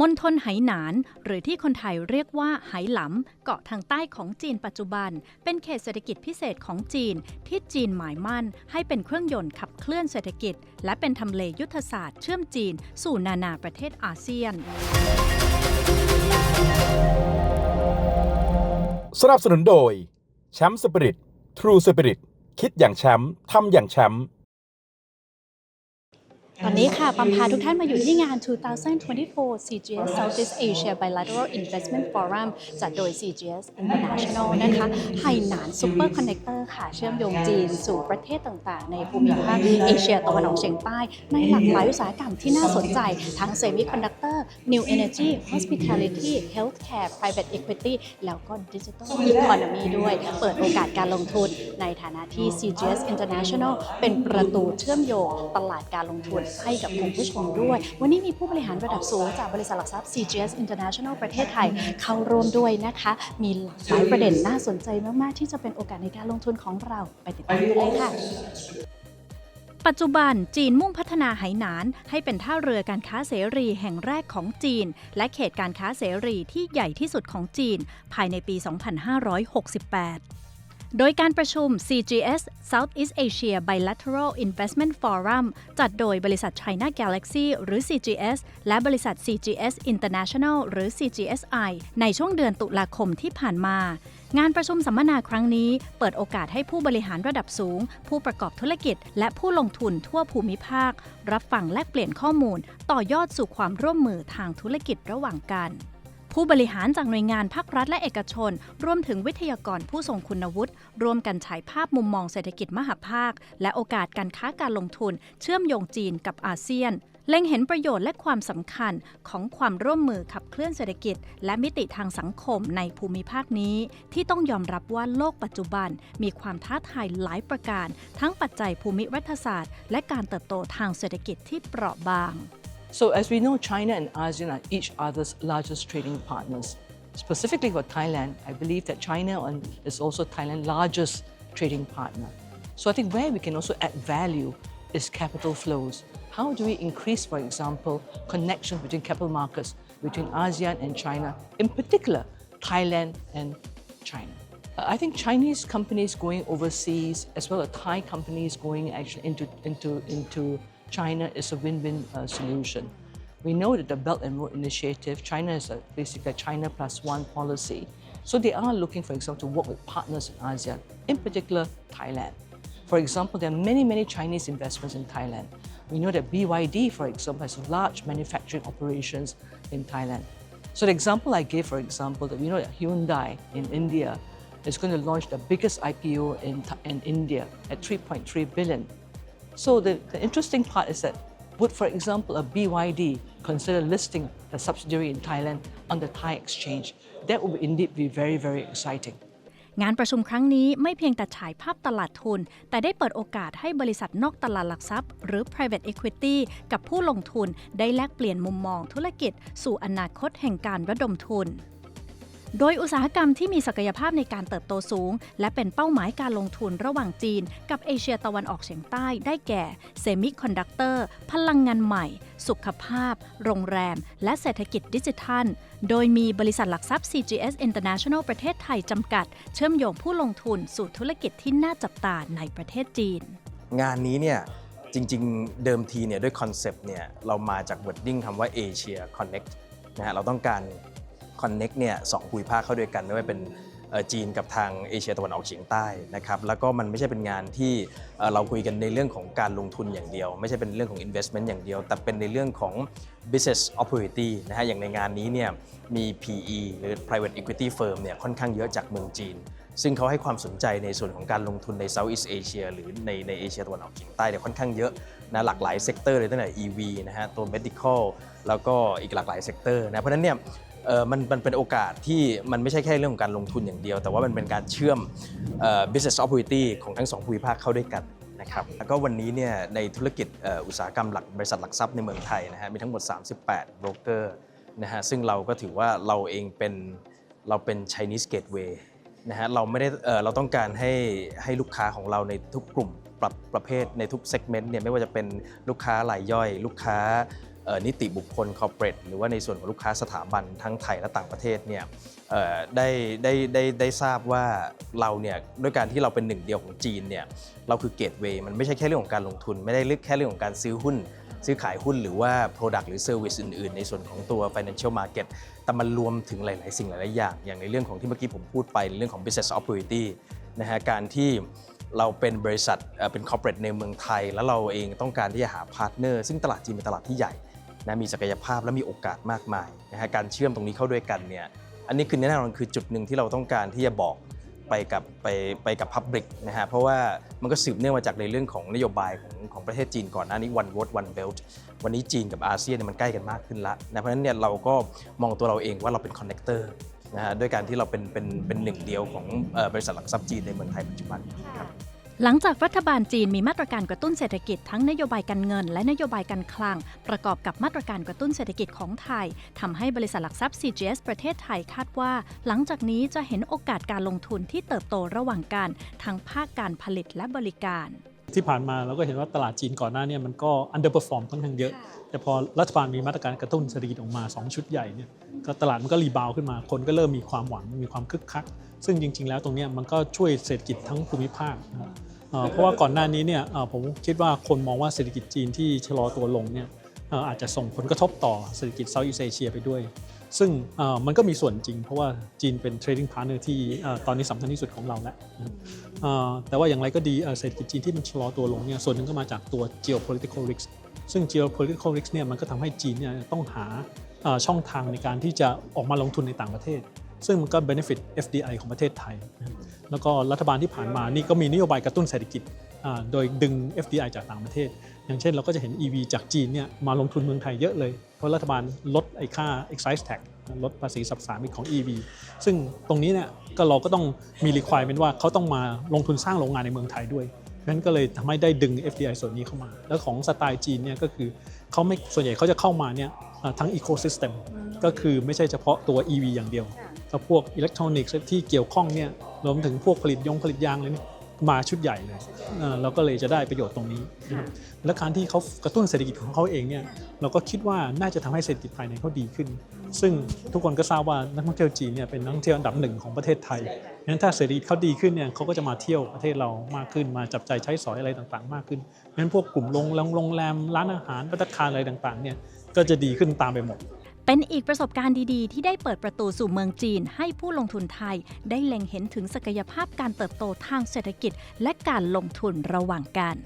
มณฑลไหหนาน หรือที่คนไทยเรียกว่าไหหลำ เกาะทางใต้ของจีนปัจจุบัน เป็นเขตเศรษฐกิจพิเศษของจีน ที่จีนหมายมั่น ให้เป็นเครื่องยนต์ขับเคลื่อนเศรษฐกิจ และเป็นทำเลยุทธศาสตร์เชื่อมจีน สู่นานาประเทศอาเซียน สนับสนุนโดยแชมป์สปิริตทรูสปิริตคิดอย่างแชมป์ทำอย่างแชมป์ ตอนนี้ค่ะปัมพาทุกท่านมาอยู่ที่งาน 2024 CGS Southeast Asia Bilateral Investment Forum จัดโดย CGS International นะคะไหหนานซูเปอร์คอนเน c เตอร์ค่ะ เชื่อมโยงจีนสู่ประเทศต่างๆ ในภูมิภาคเอเชียตะวันออกเฉียงใต้ ในหลากหลายอุตสาหกรรมที่น่าสนใจ ทั้ง Semiconductor New Energy Hospitality Healthcare Private Equity แล้วก็ Digital Economy ด้วย เปิดโอกาสการลงทุนในฐานะที่ CGS International เป็นประตูเชื่อมโยงตลาดการลงทุนให้กับคุณผู้ชมด้วย วันนี้มีผู้บริหารระดับสูงจากบริษัทหลักทรัพย์ CGS International ประเทศไทยเข้าร่วมด้วยนะคะ มีหลากหลายประเด็นน่าสนใจมาก ๆ ที่จะเป็นโอกาสในการลงทุนของเราไปติดตามกันเลยค่ะปัจจุบันจีนมุ่งพัฒนาไหหนาน ให้เป็นท่าเรือการค้าเสรีแห่งแรกของจีน และเขตการค้าเสรีที่ใหญ่ที่สุดของจีน ภายในปี 2568 โดยการประชุม CGS Southeast Asia Bilateral Investment Forum จัดโดยบริษัท China Galaxy หรือ CGS และบริษัท CGS International หรือ CGSI ในช่วงเดือนตุลาคมที่ผ่านมา งานประชุมสัมมนาครั้งนี้ เปิดโอกาสให้ผู้บริหารระดับสูง ผู้ประกอบธุรกิจ และผู้ลงทุนทั่วภูมิภาค รับฟังแลกเปลี่ยนข้อมูล ต่อยอดสู่ความร่วมมือทางธุรกิจระหว่างกัน ผู้บริหารจากหน่วยงานภาครัฐและเอกชน รวมถึงวิทยากรผู้ทรงคุณวุฒิ ร่วมกันฉายภาพมุมมองเศรษฐกิจมหาภาค และโอกาสการค้าการลงทุน เชื่อมโยงจีนกับอาเซียน เล็งเห็นประโยชน์และความสำคัญของความร่วมมือขับเคลื่อนเศรษฐกิจ และมิติทางสังคมในภูมิภาคนี้ ที่ต้องยอมรับว่าโลกปัจจุบัน มีความท้าทายหลายประการ ทั้งปัจจัยภูมิรัฐศาสตร์ และการเติบโตทางเศรษฐกิจที่เปราะบาง So, as we know, China and ASEAN are each other's largest trading partners. Specifically for Thailand, I believe that China is also Thailand's largest trading partner. So, I think where we can also add value is capital flows. How do we increase, for example, connection between capital markets between ASEAN and China, in particular, Thailand and China? I think Chinese companies going overseas, as well as Thai companies going actually into, into, into China, is a win-win uh, solution. We know that the Belt and Road Initiative, China is a, basically a China plus one policy. So they are looking, for example, to work with partners in ASEAN, in particular Thailand. For example, there are many, many Chinese investments in Thailand. We know that BYD, for example, has large manufacturing operations in Thailand. So the example I gave, for example, that we know that Hyundai in India is going to launch the biggest IPO in, in India at 3.3 billion. So the, the interesting part is that would, for example, a BYD consider listing the subsidiary in Thailand on the Thai exchange? That would indeed be very, very exciting. งานประชุมครั้งนี้ไม่เพียงแต่ฉายภาพตลาดทุน แต่ได้เปิดโอกาสให้บริษัทนอกตลาดหลักทรัพย์ หรือ private equity กับผู้ลงทุนได้แลกเปลี่ยนมุมมองธุรกิจ สู่อนาคตแห่งการระดมทุน โดยอุตสาหกรรมที่มีศักยภาพในการเติบโตสูง และเป็นเป้าหมายการลงทุนระหว่างจีน กับเอเชียตะวันออกเฉียงใต้ได้แก่เซมิคอนดักเตอร์ พลังงานใหม่ สุขภาพ โรงแรม และเศรษฐกิจดิจิทัล โดยมีบริษัทหลักทรัพย์ CGS International ประเทศไทยจำกัด เชื่อมโยงผู้ลงทุนสู่ธุรกิจที่น่าจับตาในประเทศจีน งานนี้เนี่ยจริง ๆ เดิมทีเนี่ยด้วยคอนเซปต์เนี่ยเรามาจาก wording คำว่า Asia Connect นะฮะเราต้องการ Connect เนี่ยสองภูมิภาคเข้าด้วยกันไม่ว่าเป็นจีนกับทางเอเชียตะวันออกเฉียงใต้นะครับแล้วก็มันไม่ใช่เป็นงานที่เราคุยกันในเรื่องของการลงทุนอย่างเดียว ไม่ใช่เป็นเรื่องของ investment อย่างเดียว แต่เป็นในเรื่องของ business opportunity นะฮะอย่างในงานนี้เนี่ยมี PE หรือ private equity firm เนี่ยค่อนข้างเยอะจากเมืองจีน ซึ่งเขาให้ความสนใจในส่วนของการลงทุนใน Southeast Asia หรือในในเอเชียตะวันออกเฉียงใต้เนี่ยค่อนข้างเยอะนะหลากหลายเซกเตอร์เลยตั้งแต่ EV นะฮะตัว medical แล้วก็อีกหลากหลายเซกเตอร์นะเพราะฉะนั้นเนี่ย เออมันมันเป็นโอกาสที่มันไม่ใช่แค่เรื่องของการลงทุนอย่างเดียว แต่ว่ามันเป็นการเชื่อมเอ่อ business opportunity ของทั้งสองภูมิภาคเข้าด้วยกันนะครับแล้วก็วันนี้เนี่ยในธุรกิจเอ่ออุตสาหกรรมหลักบริษัทหลักทรัพย์ในเมืองไทยนะฮะมีทั้งหมด 38 โบรกเกอร์นะฮะซึ่งเราก็ถือว่าเราเองเป็นเราเป็น Chinese gateway นะฮะเราไม่ได้เอ่อเราต้องการให้ให้ลูกค้าของเราในทุกกลุ่มประประเภทในทุกเซกเมนต์เนี่ยไม่ว่าจะเป็นลูกค้ารายย่อย ลูกค้าเอ่อ นิติบุคคลคอร์เปรสหรือว่าในส่วนของลูกค้าสถาบันทั้งไทยและต่างประเทศเนี่ยได้ได้ได้ได้ทราบว่าเราเนี่ยด้วยการที่เราเป็นหนึ่งเดียวของจีนเนี่ยเราคือเกตเวย์มันไม่ใช่แค่เรื่องของการลงทุน ไม่ได้เรื่องแค่เรื่องของการซื้อหุ้น ซื้อขายหุ้นหรือว่า Product หรือ Service อื่น ๆ ในส่วนของตัว Financial Market แต่มันรวมถึงหลาย ๆ สิ่งหลาย ๆ อย่าง อย่างในเรื่องของที่เมื่อกี้ผมพูดไปในเรื่องของ Business Opportunity นะฮะการที่เราเป็นบริษัทเอ่อเป็น Corporate ในเมืองไทย แล้วเราเองต้องการที่จะหาพาร์ทเนอร์ซึ่งตลาดจีนเป็นตลาดที่ใหญ่ นะมีศักยภาพและมีโอกาสมากมายนะฮะการเชื่อมตรงนี้เข้าด้วยกันเนี่ยอันนี้คือแน่นอนคือจุดหนึ่งที่เราต้องการที่จะบอกไปกับไปไปกับ Public นะฮะเพราะว่ามันก็สืบเนื่องมาจากในเรื่องของนโยบายของของประเทศจีนก่อนหน้านี้ one vote one belt วันนี้จีนกับอาเซียนเนี่ยมันใกล้กันมากขึ้นล้วนะเพราะฉะนั้นเนี่ยเราก็มองตัวเราเองว่าเราเป็น connector นะฮะด้วยการที่เราเป็นเป็นเป็นหนึ่งเดียวของออบริษัทหลักทรัพย์จีนในเมืองไทยปัจจุบันครับ หลังจากรัฐบาลจีนมีมาตรการกระตุ้นเศรษฐกิจทั้งนโยบายการเงิน และนโยบายการคลัง ประกอบกับมาตรการกระตุ้นเศรษฐกิจของไทยทำให้บริษัทหลักทรัพย์ CGS ประเทศไทยคาดว่า หลังจากนี้จะเห็นโอกาสการลงทุนที่เติบโตระหว่างกันทั้งภาคการผลิตและบริการ ที่ผ่านมาเราก็เห็นว่าตลาดจีนก่อนหน้าเนี้มันก็ underperform ค่อนข้างเยอะ แต่พอรัฐบาลมีมาตรการกระตุ้นเศรษฐกิจออกมา 2 ชุดใหญ่เนี่ยก็ตลาดมันก็รีบาวขึ้นมา คนก็เริ่มมีความหวังมีความคึกคัก ซึ่งจริง ๆ แล้วตรงเนี้ยมันก็ช่วยเศรษฐกิจทั้งภูมิภาคนะครับเอ่อเพราะว่าก่อนหน้านี้เนี่ยเอ่อผมคิดว่าคนมองว่าเศรษฐกิจจีนที่ชะลอตัวลงเนี่ยเอ่ออาจจะส่งผลกระทบต่อเศรษฐกิจเซาท์อีสเอเชียไปด้วย ซึ่งเอ่อมันก็มีส่วนจริง เพราะว่าจีนเป็น trading partner ที่เอ่อตอนนี้สำคัญที่สุดของเราแล้วนะครับเอ่อ แต่ว่าอย่างไรก็ดีเศรษฐกิจจีนที่มันชะลอตัวลงเนี่ยส่วนหนึ่งก็มาจากตัว geopolitical risk ซึ่ง geopolitical risk เนี่ยมันก็ทำให้จีนเนี่ยต้องหาช่องทางในการที่จะออกมาลงทุนในต่างประเทศ ซึ่งมันก็ benefit FDI ของประเทศไทย แล้วก็รัฐบาลที่ผ่านมานี่ก็มีนโยบายกระตุ้นเศรษฐกิจโดยดึง FDI จากต่างประเทศ อย่างเช่นเราก็จะเห็น EV จากจีนเนี่ยมาลงทุนเมืองไทยเยอะเลย เพราะรัฐบาลลดไอ้ค่า excise tax ลดภาษีสรรพสามิตของ EV ซึ่งตรงนี้เนี่ยก็เราก็ต้องมี requirement ว่าเขาต้องมาลงทุนสร้างโรงงานในเมืองไทยด้วยเพราะฉะนั้นก็เลยทำให้ได้ดึง FDI ส่วนนี้เข้ามา แล้วของสไตล์จีนเนี่ยก็คือเขาไม่ส่วนใหญ่เขาจะเข้ามาเนี่ยเอ่อทั้ง ecosystem ก็คือไม่ใช่เฉพาะตัว EV อย่างเดียวแต่พวกอิเล็กทรอนิกส์ที่เกี่ยวข้องเนี่ยรวมถึงพวกผลิตยงผลิตยางเลยเนี่ย มาชุดใหญ่เลยเอ่อเราก็เลยจะได้ประโยชน์ตรงนี้นะครับและการที่เขากระตุ้นเศรษฐกิจของเขาเองเนี่ยเราก็คิดว่าน่าจะทำให้เศรษฐกิจภายในเขาดีขึ้น ซึ่งทุกคนก็ทราบว่านักท่องเที่ยวจีนเนี่ยเป็นนักท่องเที่ยวอันดับหนึ่งของประเทศไทยงั้นถ้าเศรษฐกิจเขาดีขึ้นเนี่ยเขาก็จะมาเที่ยวประเทศเรามากขึ้นมาจับใจายใช้สอยอะไรต่างๆ มากขึ้นงั้นพวกกลุ่มโรงแรมโรงแรมร้านอาหารภัตตาคารอะไรต่างๆเนี่ยก็จะดีขึ้นตามไปหมด เป็นอีกประสบการณ์ดีๆ ที่ได้เปิดประตูสู่เมืองจีน ให้ผู้ลงทุนไทยได้เล็งเห็นถึงศักยภาพการเติบโตทางเศรษฐกิจ และการลงทุนระหว่างกัน